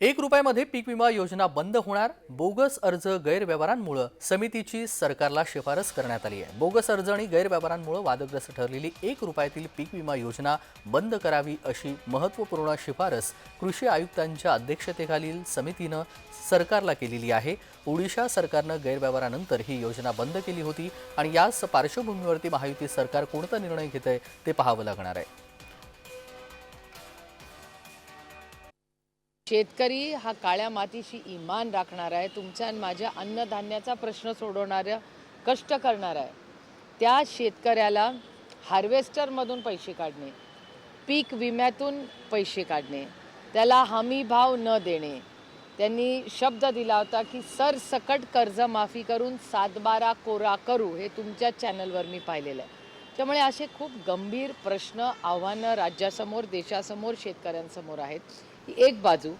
एक रुपयामध्ये पीक विमा योजना बंद होणार? बोगस अर्ज गैरव्यवहारांमुळे समितीची सरकारला शिफारस करण्यात आली आहे. बोगस अर्ज आणि गैरव्यवहारांमुळे वादग्रस्त ठरलेली एक रुपयातील पीक विमा योजना बंद करावी अशी महत्त्वपूर्ण शिफारस कृषी आयुक्तांच्या अध्यक्षतेखालील समितीनं सरकारला केलेली आहे. ओडिशा सरकारनं गैरव्यवहारानंतर ही योजना बंद केली होती आणि याच पार्श्वभूमीवरती महायुती सरकार कोणता निर्णय घेत आहे ते पाहावं लागणार आहे. शेतकरी हा काळ्या मातीशी इमान राखणार आहे तुमच्या आणि माझ्या अन्नधान्याचा प्रश्न सोडवणारं कष्ट करणार आहे. त्या शेतकऱ्याला हार्वेस्टरमधून पैसे काढणे पीक विम्यातून पैसे काढणे त्याला हमी भाव न देणे. त्यांनी शब्द दिला होता की सरसकट कर्जमाफी करून सातबारा कोरा करू हे तुमच्या चॅनलवर मी पाहिलेलं आहे. त्यामुळे असे खूप गंभीर प्रश्न आव्हानं राज्यासमोर देशासमोर शेतकऱ्यांसमोर आहेत. ही एक बाजू.